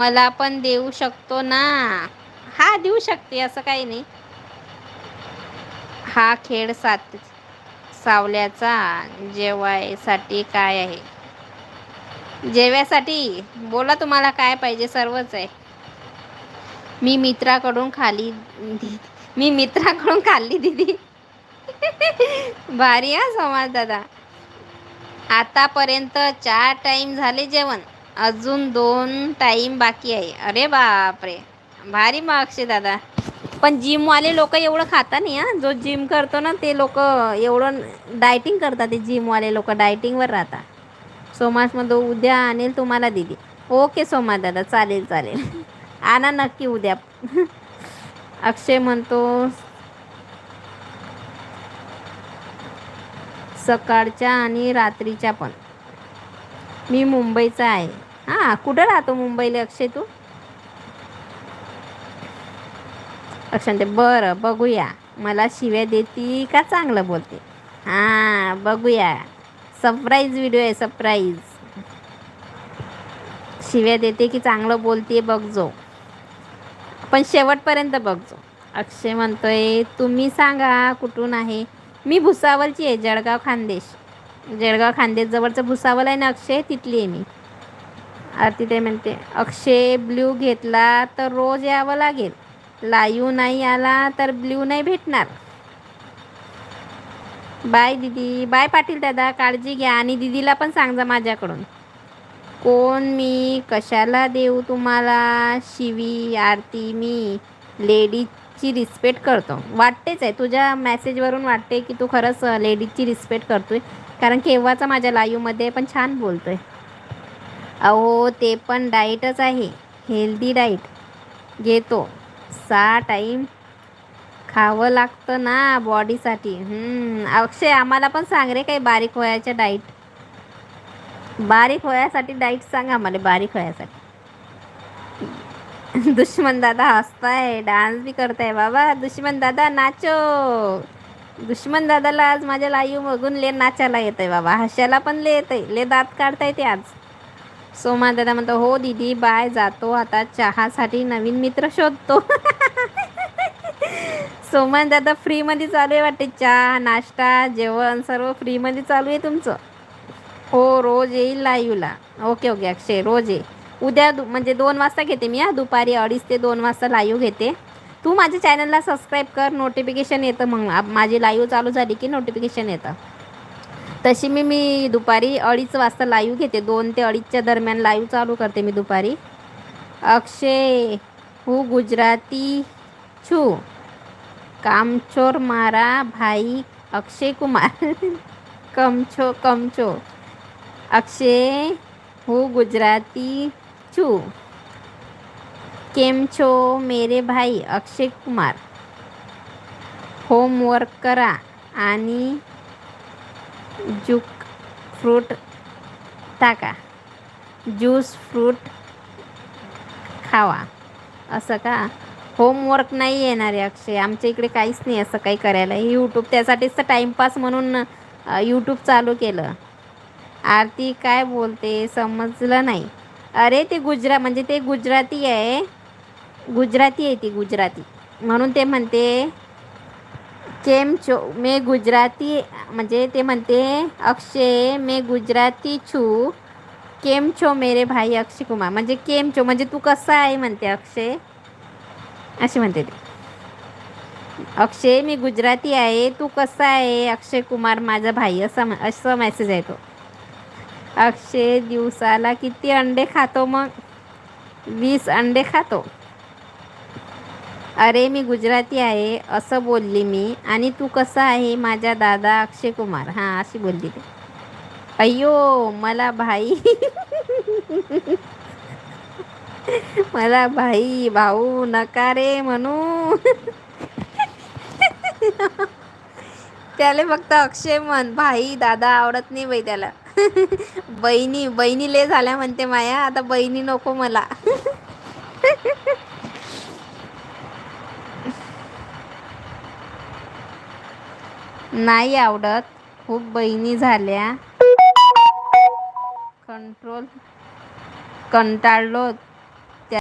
मला पण देऊ शकतो ना. हा देऊ शकते असं काही नाही. हा खेळ सात सावल्याचा जेवायसाठी काय आहे? जेव्यासाठी? बोला तुम्हाला काय पाहिजे सर्वच आहे. मी मित्राकडून खाली मी मित्राकडून खाल्ली दिदी. भारी हा समाज दादा. आतापर्यंत चार टाईम झाले जेवण. अजून दोन टाईम बाकी आहे. अरे बापरे. भारी मग अक्षय दादा. पण जिमवाले लोक एवढं खाता नाही हा. जो जिम करतो ना ते लोक एवढं डायटिंग करतात ते जिमवाले लोक. डायटिंगवर राहतात. सोमासमध्ये उद्या आणेल तुम्हाला दिदी ओके सोमा दादा. चालेल चालेल. आणा नक्की उद्या. अक्षय म्हणतो सकाळच्या आणि रात्रीच्या पण. मी मुंबईचा आहे. हां कुठं राहतो मुंबईला अक्षय तू? अक्षय बरं बघूया. मला शिव्या देती का चांगलं बोलते? हां बघूया. सरप्राईज व्हिडिओ आहे सरप्राईज शिव्या देते की चांगलं बोलते बघजो पण शेवटपर्यंत बघजो अक्षय म्हणतोय तुम्ही सांगा कुठून आहे? मी भुसावलची आहे जळगाव खानदेश. जळगाव खानदेश जवळचं भुसावल आहे ना अक्षय? तिथली आहे मी. आरती ते म्हणते अक्षय ब्ल्यू घेतला तर रोज यावं लागेल. लाईव्ह नाही आला तर ब्ल्यू नाही भेटणार. बाय दिदी बाय पाटील दादा काळजी घ्या आणि दिदीला पण सांगा माझ्याकडून. कोण मी? कशाला देऊ तुम्हाला? शिवी आरती मी. लेडीजची रिस्पेक्ट करतो. वाटतेच आहे तुझ्या मेसेजवरून वाटते की तू खरंच लेडीजची रिस्पेक्ट करतोय कारण केव्हाचा माझ्या लाईव्हमध्ये पण छान बोलतोय. अहो ते पण डाईटच आहे. हेल्दी डाईट घेतो. सहा टाईम खावं लागतं ना बॉडीसाठी. अक्षय आम्हाला पण सांग रे काही बारीक वयाच्या डाईट बारीक वयासाठी डाईट सांग आम्हाला बारीक वयासाठी दुश्मन दादा हसताय डान्स बी करताय बाबा. दुश्मन दादा नाचो. दुश्मन दादाला आज माझ्या लाईव्ह बघून ले नाचायला येत आहे बाबा. हशाला पण ले येत आहे ले दात काढता येते आज. सोमा दादा म्हणतो हो दीदी बाय जातो आता चहासाठी नवीन मित्र शोधतो. सोमान दादा फ्रीमध्ये चालू आहे वाटते चहा नाश्ता जेवण सर्व फ्रीमध्ये चालू आहे तुमचं? हो रोज येईल लाईव्हला. ओके ओके अक्षय रोज ये. उद्या दु म्हणजे दोन वाजता घेते मी हा दुपारी अडीच ते दोन वाजता लाईव्ह घेते. तू माझ्या चॅनलला सबस्क्राईब कर नोटिफिकेशन येतं मग. माझी लाईव्ह चालू झाली की नोटिफिकेशन येतं. तशी मी मी दुपारी अडीच वाजता लाईव्ह घेते. दोन ते अडीचच्या दरम्यान लाईव्ह चालू करते मी दुपारी. अक्षय हू गुजराती छू. कामचोर मारा भाई अक्षय कुमार. कमछो कमचो. अक्षय हू गुजराती छू. केम छो मेरे भाई अक्षय कुमार. होमवर्क करा आणि जुक फ्रूट टाका. ज्यूस फ्रूट खावा. असं का? होमवर्क नाही येणार आहे अक्षय. आमच्या इकडे काहीच नाही असं काही करायला. यूट्यूब त्यासाठीच तर टाईमपास म्हणून यूट्यूब चालू केलं. आरती काय बोलते समजलं नाही. अरे ते गुजरा म्हणजे ते गुजराती आहे. गुजराती आहे ती गुजराती. म्हणून ते म्हणते केम चो मे गुजराती म्हणजे ते म्हणते अक्षय मे गुजराती छू. केम छो मेरे भाई अक्षय कुमार? म्हणजे केम छो? म्हणजे तू कसा आहे म्हणते अक्षय? अशी म्हणते ते. अक्षय मी गुजराती आहे तू कसा आहे? अक्षय कुमार माझा भाई असा असं मेसेज आहे तो. अक्षय दिवसाला किती अंडे खातो मग? वीस अंडे खातो. अरे मी गुजराती आहे असं बोलली मी. आणि तू कसा आहे? माझ्या दादा अक्षय कुमार. हां अशी बोलली ते. अय्यो मला भाई. मला भाई भाऊ नका रे म्हणू. त्याला फक्त अक्षय म्हण. भाई दादा आवडत नाही बाई त्याला. बहिणी बहिणी ले झाल्या म्हणते माया. आता बहिणी नको मला. नाही आवडत. खूप बहिणी झाल्या. कंट्रोल कंटाळलो.